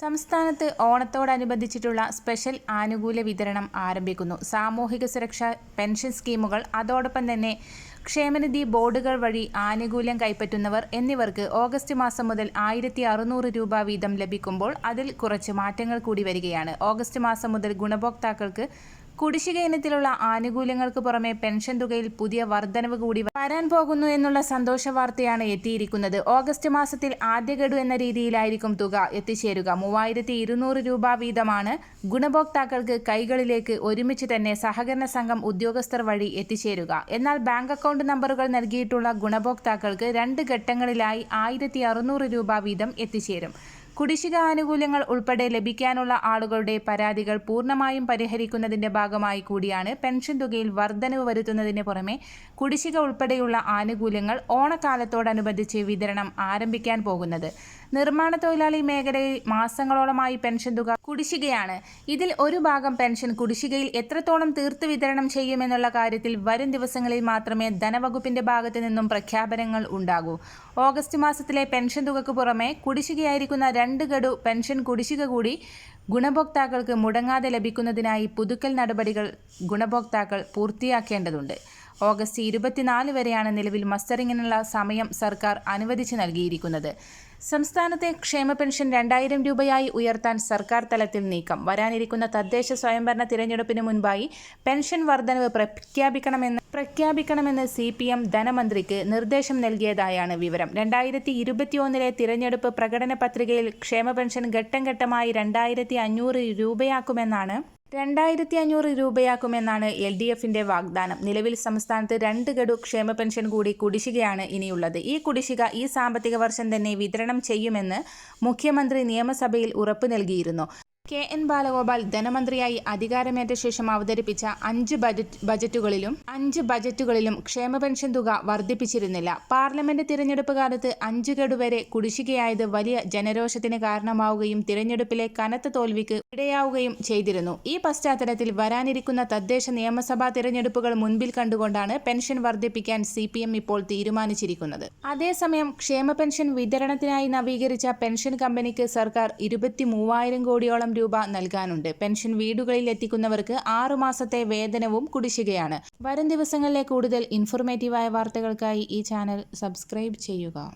സംസ്ഥാനത്ത് ഓണത്തോടനുബന്ധിച്ചിട്ടുള്ള സ്പെഷ്യൽ ആനുകൂല്യ വിതരണം ആരംഭിക്കുന്നു. സാമൂഹിക സുരക്ഷാ പെൻഷൻ സ്കീമുകൾ അതോടൊപ്പം തന്നെ ക്ഷേമനിധി ബോർഡുകൾ വഴി ആനുകൂല്യം കൈപ്പറ്റുന്നവർ എന്നിവർക്ക് ഓഗസ്റ്റ് മാസം മുതൽ ആയിരത്തി അറുന്നൂറ് രൂപ വീതം ലഭിക്കുമ്പോൾ അതിൽ കുറച്ച് മാറ്റങ്ങൾ കൂടി വരികയാണ്. ഓഗസ്റ്റ് മാസം മുതൽ ഗുണഭോക്താക്കൾക്ക് കുടിശ്ശിക ഇനത്തിലുള്ള ആനുകൂല്യങ്ങൾക്ക് പുറമെ പെൻഷൻ തുകയിൽ പുതിയ വർധനവ് കൂടി വരാൻ പോകുന്നു എന്നുള്ള സന്തോഷ വാർത്തയാണ് എത്തിയിരിക്കുന്നത്. ഓഗസ്റ്റ് മാസത്തിൽ ആദ്യ ഗഡു എന്ന രീതിയിലായിരിക്കും തുക എത്തിച്ചേരുക. മൂവായിരത്തി ഇരുന്നൂറ് രൂപ വീതമാണ് ഗുണഭോക്താക്കൾക്ക് കൈകളിലേക്ക് ഒരുമിച്ച് തന്നെ സഹകരണ സംഘം ഉദ്യോഗസ്ഥർ വഴി എത്തിച്ചേരുക. എന്നാൽ ബാങ്ക് അക്കൗണ്ട് നമ്പറുകൾ നൽകിയിട്ടുള്ള ഗുണഭോക്താക്കൾക്ക് രണ്ട് ഘട്ടങ്ങളിലായി ആയിരത്തി രൂപ വീതം എത്തിച്ചേരും. കുടിശ്ശിക ആനുകൂല്യങ്ങൾ ഉൾപ്പെടെ ലഭിക്കാനുള്ള ആളുകളുടെ പരാതികൾ പൂർണമായും പരിഹരിക്കുന്നതിന്റെ ഭാഗമായി കൂടിയാണ് പെൻഷൻ തുകയിൽ വർധനവ് വരുത്തുന്നതിന് പുറമെ കുടിശ്ശിക ഉൾപ്പെടെയുള്ള ആനുകൂല്യങ്ങൾ ഓണക്കാലത്തോടനുബന്ധിച്ച് വിതരണം ആരംഭിക്കാൻ പോകുന്നത്. നിർമ്മാണ തൊഴിലാളി മേഖലയിൽ മാസങ്ങളോളമായി പെൻഷൻ തുക കുടിശ്ശികയാണ്. ഇതിൽ ഒരു ഭാഗം പെൻഷൻ കുടിശ്ശികയിൽ എത്രത്തോളം തീർത്തു വിതരണം ചെയ്യുമെന്നുള്ള കാര്യത്തിൽ വരും ദിവസങ്ങളിൽ മാത്രമേ ധനവകുപ്പിന്റെ ഭാഗത്തു നിന്നും പ്രഖ്യാപനങ്ങൾ ഉണ്ടാകൂ. ഓഗസ്റ്റ് മാസത്തിലെ പെൻഷൻ തുകക്ക് പുറമെ കുടിശ്ശികയായിരിക്കുന്ന രണ്ട് ഗഡു പെൻഷൻ കുടിശ്ശിക കൂടി ഗുണഭോക്താക്കൾക്ക് മുടങ്ങാതെ ലഭിക്കുന്നതിനായി പുതുക്കൽ നടപടികൾ ഗുണഭോക്താക്കൾ പൂർത്തിയാക്കേണ്ടതുണ്ട്. ഓഗസ്റ്റ് ഇരുപത്തിനാല് വരെയാണ് നിലവിൽ മസ്റ്ററിങ്ങിനുള്ള സമയം സർക്കാർ അനുവദിച്ചു നൽകിയിരിക്കുന്നത്. സംസ്ഥാനത്തെ ക്ഷേമ പെൻഷൻ രണ്ടായിരം രൂപയായി ഉയർത്താൻ സർക്കാർ തലത്തിൽ നീക്കം. വരാനിരിക്കുന്ന തദ്ദേശ സ്വയംഭരണ തിരഞ്ഞെടുപ്പിന് മുൻപായി പെൻഷൻ വർധനവ് പ്രഖ്യാപിക്കണമെന്ന് പ്രഖ്യാപിക്കണമെന്ന് സി പി എം ധനമന്ത്രിക്ക് നിർദ്ദേശം നൽകിയതായാണ് വിവരം. രണ്ടായിരത്തി ഇരുപത്തിയൊന്നിലെ തിരഞ്ഞെടുപ്പ് പ്രകടന പത്രികയിൽ ക്ഷേമ പെൻഷൻ ഘട്ടം ഘട്ടമായി രണ്ടായിരത്തി അഞ്ഞൂറ് രൂപയാക്കുമെന്നാണ് രണ്ടായിരത്തി അഞ്ഞൂറ് രൂപയാക്കുമെന്നാണ് എൽ ഡി എഫിന്റെ വാഗ്ദാനം. നിലവിൽ സംസ്ഥാനത്ത് രണ്ട് ഗഡു ക്ഷേമ പെൻഷൻ കൂടി കുടിശ്ശികയാണ് ഇനിയുള്ളത്. ഈ കുടിശ്ശിക ഈ സാമ്പത്തിക വർഷം തന്നെ വിതരണം ചെയ്യുമെന്ന് മുഖ്യമന്ത്രി നിയമസഭയിൽ ഉറപ്പ് നൽകിയിരുന്നു. കെ എൻ ബാലഗോപാൽ ധനമന്ത്രിയായി അധികാരമേറ്റ ശേഷം അവതരിപ്പിച്ച അഞ്ച് ബജറ്റ് ബജറ്റുകളിലും അഞ്ച് ബജറ്റുകളിലും ക്ഷേമ പെൻഷൻ തുക വർദ്ധിപ്പിച്ചിരുന്നില്ല. പാർലമെന്റ് തിരഞ്ഞെടുപ്പ് കാലത്ത് അഞ്ച് ഗഡുവരെ കുടിശ്ശികയായത് വലിയ ജനരോഷത്തിന് കാരണമാവുകയും തിരഞ്ഞെടുപ്പിലെ കനത്ത തോൽവിക്ക് ഇടയാവുകയും ചെയ്തിരുന്നു. ഈ പശ്ചാത്തലത്തിൽ വരാനിരിക്കുന്ന തദ്ദേശ നിയമസഭാ തിരഞ്ഞെടുപ്പുകൾ മുൻപിൽ കണ്ടുകൊണ്ടാണ് പെൻഷൻ വർദ്ധിപ്പിക്കാൻ സി ഇപ്പോൾ തീരുമാനിച്ചിരിക്കുന്നത്. അതേസമയം ക്ഷേമ പെൻഷൻ വിതരണത്തിനായി നവീകരിച്ച പെൻഷൻ കമ്പനിക്ക് സർക്കാർ ഇരുപത്തി മൂവായിരം കോടിയോളം രൂപ നൽകാനുണ്ട്. പെൻഷൻ വീടുകളിൽ എത്തിക്കുന്നവർക്ക് ആറുമാസത്തെ വേതനവും കുടിശ്ശികയാണ്. വരും ദിവസങ്ങളിലെ കൂടുതൽ ഇൻഫോർമേറ്റീവായ വാർത്തകൾക്കായി ഈ ചാനൽ സബ്സ്ക്രൈബ് ചെയ്യുക.